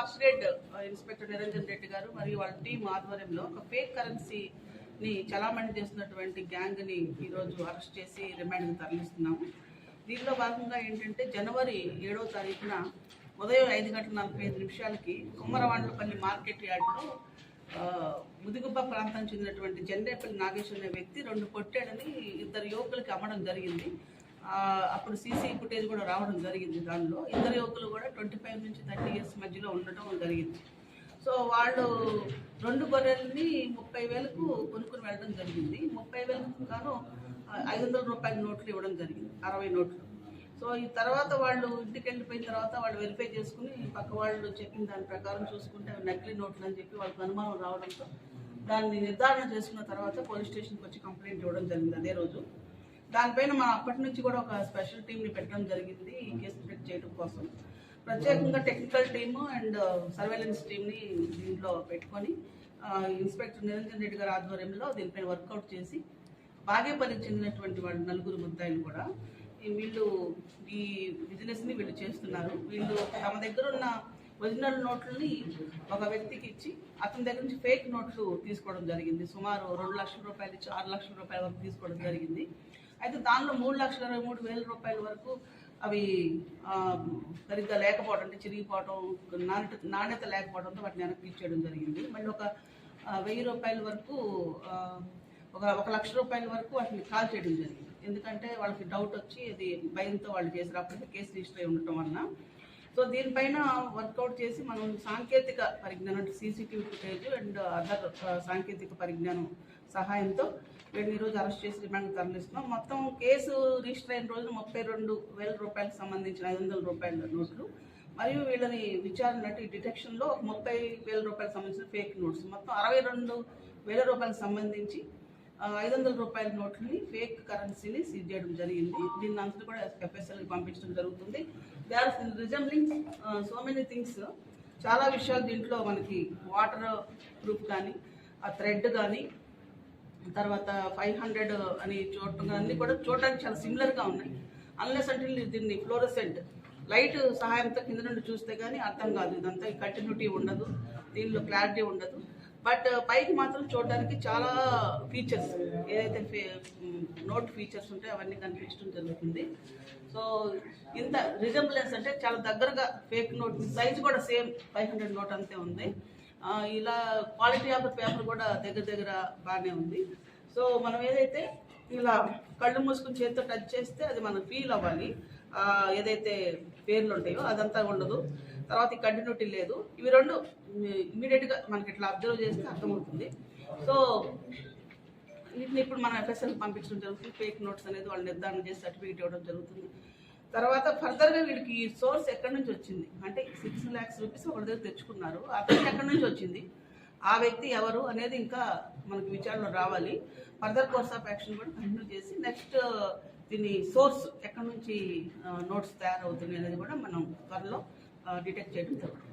Upgrade inspector Niranjan Reddy గారు మరియు వాళ్ళ టీం ఆధ్వర్యంలో ఒక ఫేక్ కరెన్సీని చలామణి చేస్తున్నటువంటి గ్యాంగ్ని ఈరోజు అరెస్ట్ చేసి రిమాండ్ తరలిస్తున్నాము. దీనిలో భాగంగా ఏంటంటే జనవరి ఏడవ తారీఖున ఉదయం ఐదు గంటల నలభై ఐదు నిమిషాలకి కుమ్మరవాండ్లపల్లి మార్కెట్ యార్డ్లో ముదిగుబ్బ ప్రాంతం చెందినటువంటి జెండేపల్లి నాగేశ్వర అనే వ్యక్తి రెండు పొట్టేడని ఇద్దరు యువకులకి అమ్మడం జరిగింది. అప్పుడు సీసీ ఫుటేజ్ కూడా రావడం జరిగింది దానిలో. ఇద్దరు యువకులు కూడా ట్వంటీ ఫైవ్ నుంచి థర్టీ ఇయర్స్ మధ్యలో ఉండటం జరిగింది. సో వాళ్ళు రెండు గొర్రెల్ని ముప్పై వేలకు కొనుక్కుని వెళ్ళడం జరిగింది. ముప్పై వేలకు గాను ఐదు వందల రూపాయల నోట్లు ఇవ్వడం జరిగింది అరవై నోట్లు. సో ఈ తర్వాత వాళ్ళు ఇంటికి వెళ్ళిపోయిన తర్వాత వాళ్ళు వెరిఫై చేసుకుని పక్క వాళ్ళు చెప్పిన దాని ప్రకారం చూసుకుంటే అవి నకిలీ నోట్లు అని చెప్పి వాళ్ళకి అనుమానం రావడంతో దాన్ని నిర్ధారణ చేసుకున్న తర్వాత పోలీస్ స్టేషన్కి వచ్చి కంప్లైంట్ ఇవ్వడం జరిగింది అదే రోజు. దానిపైన మనం అప్పటి నుంచి కూడా ఒక స్పెషల్ టీంని పెట్టడం జరిగింది ఈ కేసు డిటెక్ట్ చేయడం కోసం. ప్రత్యేకంగా టెక్నికల్ టీము అండ్ సర్వేలెన్స్ టీమ్ని దీంట్లో పెట్టుకొని ఇన్స్పెక్టర్ నిరంజన్ రెడ్డి గారి ఆధ్వర్యంలో దీనిపైన వర్కౌట్ చేసి బాగేపల్లికి చెందినటువంటి వాళ్ళు నలుగురు ముద్దాయిలు కూడా వీళ్ళు ఈ బిజినెస్ని వీళ్ళు చేస్తున్నారు. వీళ్ళు తమ దగ్గర ఉన్న ఒరిజినల్ నోట్లని ఒక వ్యక్తికి ఇచ్చి అతని దగ్గర నుంచి ఫేక్ నోట్లు తీసుకోవడం జరిగింది. సుమారు రెండు లక్షల రూపాయలు నుంచి ఆరు లక్షల రూపాయల వరకు తీసుకోవడం జరిగింది. అయితే దానిలో మూడు లక్షల ఇరవై మూడు వేల రూపాయల వరకు అవి సరిగ్గా లేకపోవడం అంటే చిరిగిపోవడం నాణ్యత నాణ్యత లేకపోవడంతో వాటిని వెనక్కి ఇచ్చేయడం జరిగింది. మళ్ళీ ఒక వెయ్యి రూపాయల వరకు ఒక ఒక లక్ష రూపాయల వరకు వాటిని కాల్ చేయడం జరిగింది. ఎందుకంటే వాళ్ళకి డౌట్ వచ్చి అది భయంతో వాళ్ళు చేసారు కేసు రిజిస్టర్ అయి ఉండటం వలన సో దీనిపైన వర్కౌట్ చేసి మనం సాంకేతిక పరిజ్ఞానం అంటే సీసీటీవీ ఫుటేజ్ అండ్ అదర్ సాంకేతిక పరిజ్ఞానం సహాయంతో వీళ్ళని ఈరోజు అరెస్ట్ చేసి రిమాండ్ తరలిస్తున్నాం. మొత్తం కేసు రిజిస్టర్ అయిన రోజు ముప్పై రెండు వేల రూపాయలకు సంబంధించిన ఐదు వందల రూపాయల నోట్లు మరియు వీళ్ళని విచారణ అంటే ఈ డిటెక్షన్లో ఒక ముప్పై వేల రూపాయలకు సంబంధించిన ఫేక్ నోట్స్. మొత్తం అరవై రెండు వేల రూపాయలకు సంబంధించి ఐదు వందల రూపాయల నోట్లని ఫేక్ కరెన్సీని సీజ్ చేయడం జరిగింది. దీన్ని అంతా కూడా ఎఫ్ఎస్ఎల్కి పంపించడం జరుగుతుంది. They are resembling so many things చాలా విషయాలు దీంట్లో మనకి వాటర్ ప్రూఫ్ కానీ ఆ థ్రెడ్ కానీ తర్వాత ఫైవ్ హండ్రెడ్ అని చూడటం అన్నీ కూడా చూడడానికి చాలా సిమిలర్గా ఉన్నాయి. అన్లెస్ అంటే దీన్ని ఫ్లోరసెంట్ లైట్ సహాయంతో కింద నుండి చూస్తే కానీ అర్థం కాదు. ఇదంతా కంటిన్యూటీ ఉండదు. దీనిలో క్లారిటీ ఉండదు. బట్ పైకి మాత్రం చూడడానికి చాలా ఫీచర్స్ ఏదైతే నోట్ ఫీచర్స్ ఉంటాయో అవన్నీ కనిపించడం జరుగుతుంది. సో ఇంత రిజంబ్లెన్స్ అంటే చాలా దగ్గరగా ఫేక్ నోట్ సైజ్ కూడా సేమ్ ఫైవ్ హండ్రెడ్ నోట్ అంతే ఉంది. ఇలా క్వాలిటీ ఆఫ్ పేపర్ కూడా దగ్గర దగ్గర బాగానే ఉంది. సో మనం ఏదైతే ఇలా కళ్ళు మూసుకుని చేతితో టచ్ చేస్తే అది మనం ఫీల్ అవ్వాలి. ఏదైతే పేర్లు ఉంటాయో అదంతా ఉండదు. తర్వాత ఈ కంటిన్యూటీ లేదు. ఇవి రెండు ఇమీడియట్గా మనకి ఇట్లా అబ్జర్వ్ చేస్తే అర్థమవుతుంది. సో వీటిని ఇప్పుడు మనం ఎఫ్ఎస్ఎల్ పంపించడం జరుగుతుంది. ఫేక్ నోట్స్ అనేది వాళ్ళు నిర్ధారణ చేసి సర్టిఫికేట్ ఇవ్వడం జరుగుతుంది. తర్వాత ఫర్దర్గా వీడికి ఈ సోర్స్ ఎక్కడి నుంచి వచ్చింది? అంటే సిక్స్ ల్యాక్స్ రూపీస్ ఒకరి దగ్గర తెచ్చుకున్నారు. అతను ఎక్కడి నుంచి వచ్చింది? ఆ వ్యక్తి ఎవరు అనేది ఇంకా మనకి విచారణలో రావాలి. ఫర్దర్ కోర్స్ ఆఫ్ యాక్షన్ కూడా కంటిన్యూ చేసి నెక్స్ట్ దీని సోర్స్ ఎక్కడి నుంచి నోట్స్ తయారవుతుంది అనేది కూడా మనం త్వరలో డిటెక్ట్ చేయడం జరుగుతుంది